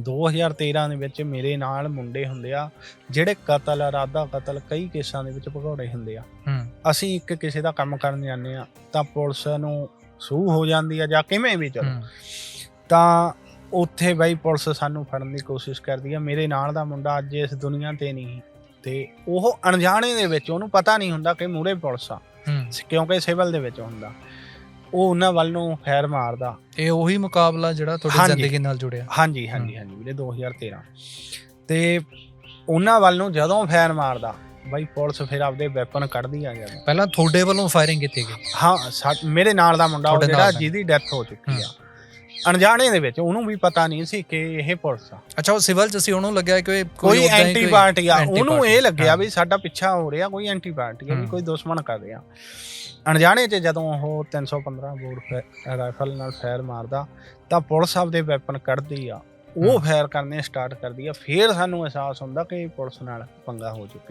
2013 ਦੇ ਵਿੱਚ ਮੇਰੇ ਨਾਲ ਮੁੰਡੇ ਹੁੰਦੇ ਆ ਜਿਹੜੇ ਕਤਲ ਇਰਾਦਾ ਕਤਲ ਕਈ ਕੇਸਾਂ ਦੇ ਵਿੱਚ ਭਗੌੜੇ ਹੁੰਦੇ ਆ। ਅਸੀਂ ਇੱਕ ਕਿਸੇ ਦਾ ਕੰਮ ਕਰਨ ਜਾਂਦੇ ਆ ਤਾਂ ਪੁਲਿਸ ਨੂੰ ਸੂਹ ਹੋ ਜਾਂਦੀ ਆ ਜਾਂ ਕਿਵੇਂ ਵੀ ਚਲੋ। ਤਾਂ ਉੱਥੇ ਬਈ ਪੁਲਿਸ ਸਾਨੂੰ ਫੜਨ ਦੀ ਕੋਸ਼ਿਸ਼ ਕਰਦੀ ਆ। ਮੇਰੇ ਨਾਲ ਦਾ ਮੁੰਡਾ ਅੱਜ ਇਸ ਦੁਨੀਆ ਤੇ ਨਹੀਂ ਤੇ ਉਹ ਅਣਜਾਣੇ ਦੇ ਵਿੱਚ ਉਹਨੂੰ ਪਤਾ ਨਹੀਂ ਹੁੰਦਾ ਕਿ ਮੂਰੇ ਪੁਲਿਸ ਆ। ਕਿਉਂਕਿ ਸਿਵਲ ਦੇ ਵਿੱਚ ਹੁੰਦਾ। ਉਹ ਉਹਨਾਂ ਵੱਲ ਨੂੰ ਫੈਰ ਮਾਰਦਾ। ਇਹ ਉਹੀ ਮੁਕਾਬਲਾ ਜਿਹੜਾ ਤੁਹਾਡੀ ਹਾਂਜੀ। ਜ਼ਿੰਦਗੀ ਨਾਲ ਜੁੜਿਆ। ਹਾਂਜੀ ਹਾਂਜੀ ਹਾਂਜੀ ਵੀਰੇ 2013 ਤੇ ਉਹਨਾਂ ਵੱਲ ਨੂੰ ਜਦੋਂ ਫੈਰ ਮਾਰਦਾ ਬਈ ਪੁਲਿਸ ਫਿਰ ਆਪਦੇ ਵੈਪਨ ਕੱਢਦੀ ਆ ਜਾਂਦਾ ਪਹਿਲਾਂ ਤੁਹਾਡੇ ਵੱਲੋਂ ਫਾਇਰਿੰਗ ਕੀਤੀ ਗਈ। ਹਾਂ ਸਾ- ਮੇਰੇ ਨਾਲ ਦਾ ਮੁੰਡਾ ਉਹ ਤੁਹਾਡੇ ਜਿਹੜਾ ਨਾਲ ਦਾ। ਜਿਹਦੀ ਡੈਥ ਹੋ ਚੁੱਕੀ ਆ। ਅਣਜਾਣੇ ਦੇ ਵਿੱਚ ਉਹਨੂੰ ਵੀ ਪਤਾ ਨਹੀਂ ਸੀ ਕਿ ਇਹ ਪੁਲਿਸ ਆ। ਅੱਛਾ ਉਹ ਸਿਵਲ ਚ ਸੀ ਉਹਨੂੰ ਲੱਗਿਆ ਕਿ ਕੋਈ ਹੀ ਐਂਟੀ ਪਾਰਟੀ ਆ ਉਹਨੂੰ ਇਹ ਲੱਗਿਆ ਹਾਂ। ਵੀ ਸਾਡਾ ਪਿੱਛਾ ਹੋ ਰਿਹਾ ਕੋਈ ਐਂਟੀ ਪਾਰਟੀ ਆ ਵੀ। ਕੋਈ ਦੁਸ਼ਮਣ ਕਰ ਰਿਹਾ। ਅਣਜਾਣੇ 'ਚ ਜਦੋਂ ਉਹ 315 ਬੋਰ ਰਾਈਫਲ ਨਾਲ ਫਾਇਰ ਮਾਰਦਾ ਤਾਂ ਪੁਲਿਸ ਆਪਦੇ ਵੈਪਨ ਕੱਢਦੀ ਆ। ਉਹ। ਫਾਇਰ ਕਰਨੇ ਸਟਾਰਟ ਕਰਦੀ ਆ। ਫਿਰ ਸਾਨੂੰ ਅਹਿਸਾਸ ਹੁੰਦਾ ਕਿ ਪੁਲਿਸ ਨਾਲ ਪੰਗਾ ਹੋ ਚੁੱਕਿਆ।